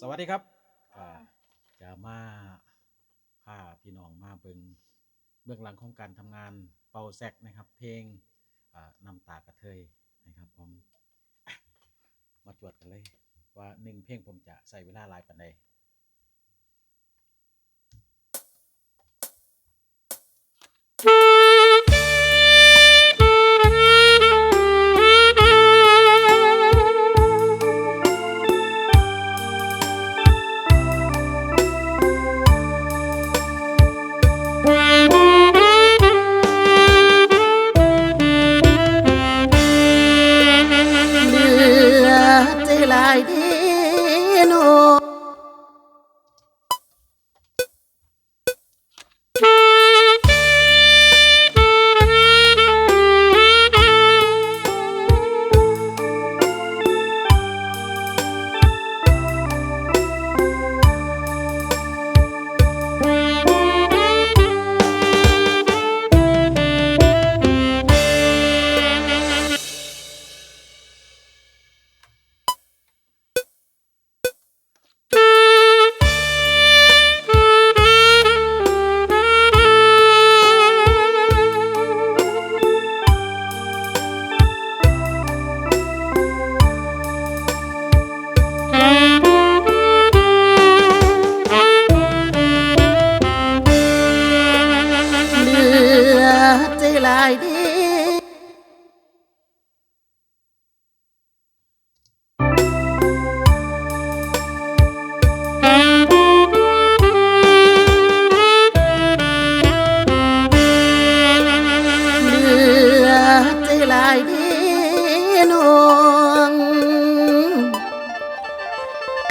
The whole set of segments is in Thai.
สวัสดีครับอ่าจะมาพาพี่น้องมาเบิงเบื้องหลังของการทำงานเป่าแซกนะครับ เพลงอ่านำตากระเทยนะครับผมอะมาจวดกันเลยว่าหนึ่งเพลงผมจะใส่เวลาหลายปันใด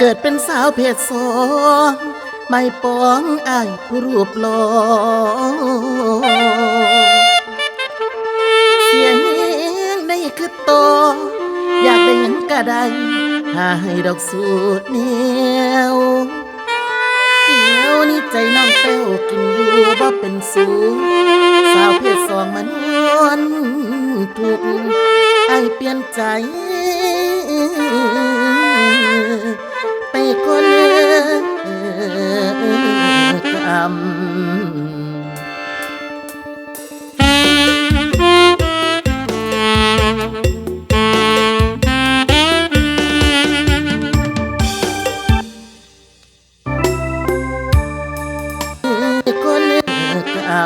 เกิดเป็นสาวเพศสองไม่ปองอายผู้รูปหลอเสียงในคือโตอยากได้หยังก็ได้หาให้ดอกสูดแนวเดียวนี้ใจน้องเต้วกินอยู่บ่เป็นสูสาวเพศสองมันวนถูกไอเปลี่ยนใจ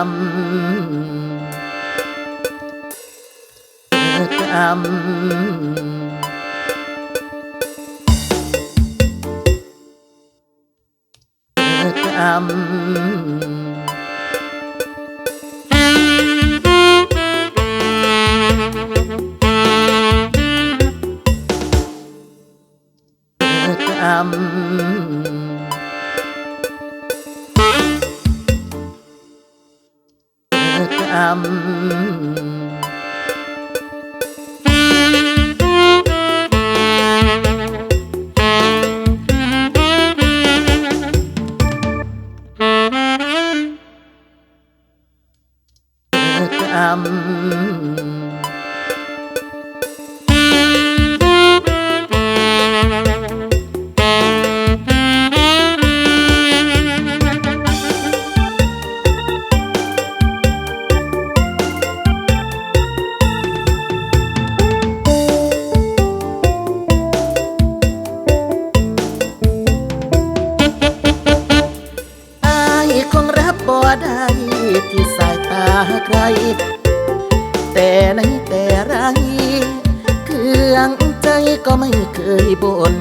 ำกำ ใคร แต่ในแต่ไร เครื่องใจก็ไม่เคยบ่น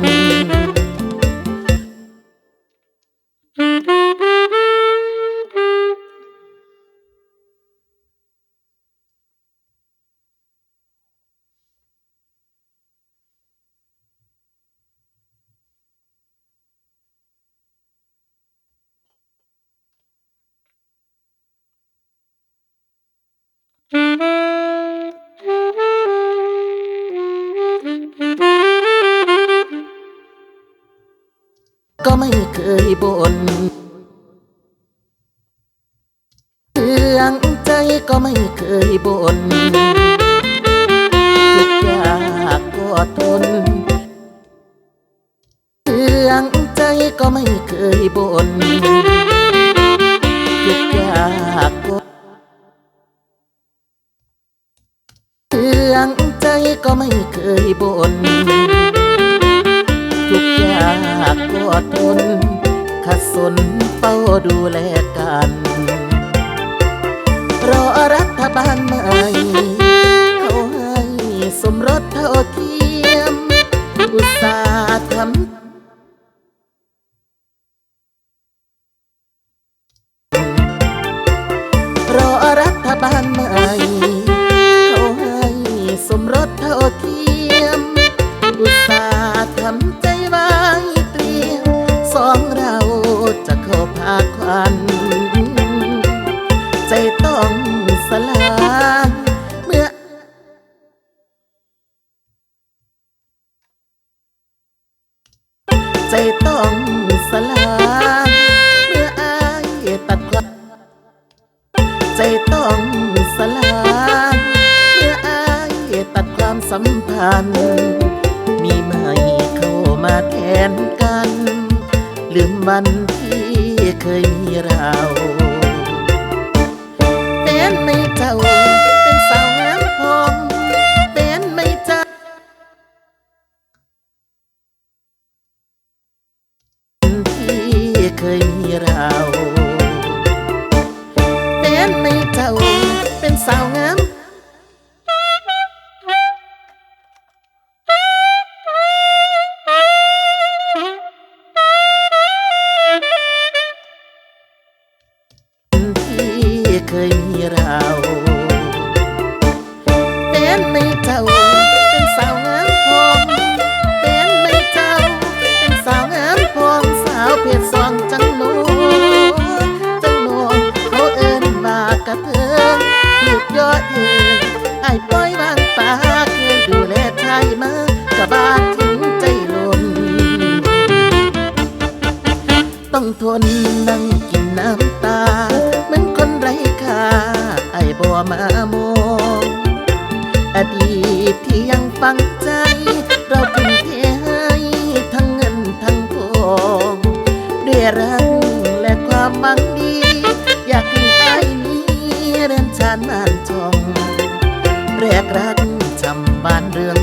ก็ไม่เคยบ่นเรื่องใจก็ไม่เคยบ่นทุกอยากก็ทนเรื่องใจก็ไม่เคยบน่นทุกข์ยากก็เรื่องใจก็ไม่เคยบน่นทุกข์ยากก็ ดูแลกัน รอรัฐบาลใหม่ เขาให้สมรสเท่าเทียม อุตสาห์ทำรอรัฐบาลใหม่เขาให้สมรสเท่าเทียม ใจต้องสลายเมื่อใจต้องสลายเมื่ออายตัดความใจต้องสลายเมื่ออายตัดความสัมพันธ์ มีใหม่เข้ามาแทนกัน ลืมวัน เคยมีเราเป็นไม่เจ้าเป็นสาวงามพมเป็นไม่เจ้าที่เคยมีเรา เคยมีเรา ดีตที่ยังฝังใจ เราทุ่มเทให้ทั้งเงินทั้งทองด้วยรักและความหวังดี อยากให้ไอ้นี้เรือนชานบ้านช่องแรกรักจำบ้านเรือง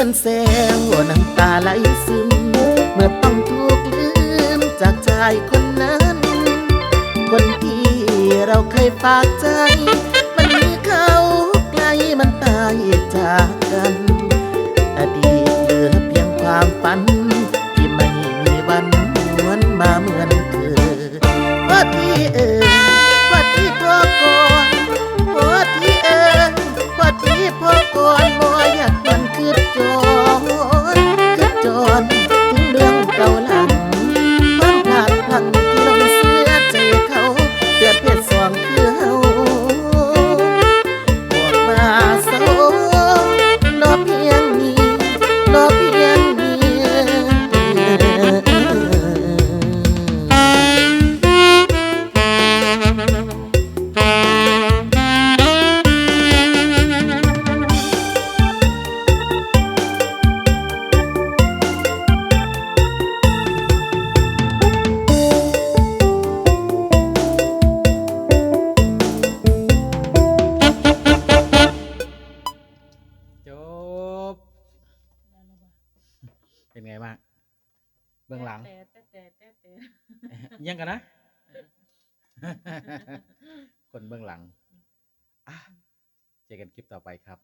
พื่อนแซวน้ำตาไหลซึม เมื่อต้องถูกลืมจากชายคนนั้น คนที่เราเคยฝากใจ มันมีเขาไกลมันตายจากกัน อดีตเหลือเพียงความฝัน ที่ไม่มีวันหวนมาเหมือ หลังแต่แต่แต่แต่แต่ยังกันนะ คนเบื้องหลังอะเจอกันคลิปต่อไปครับ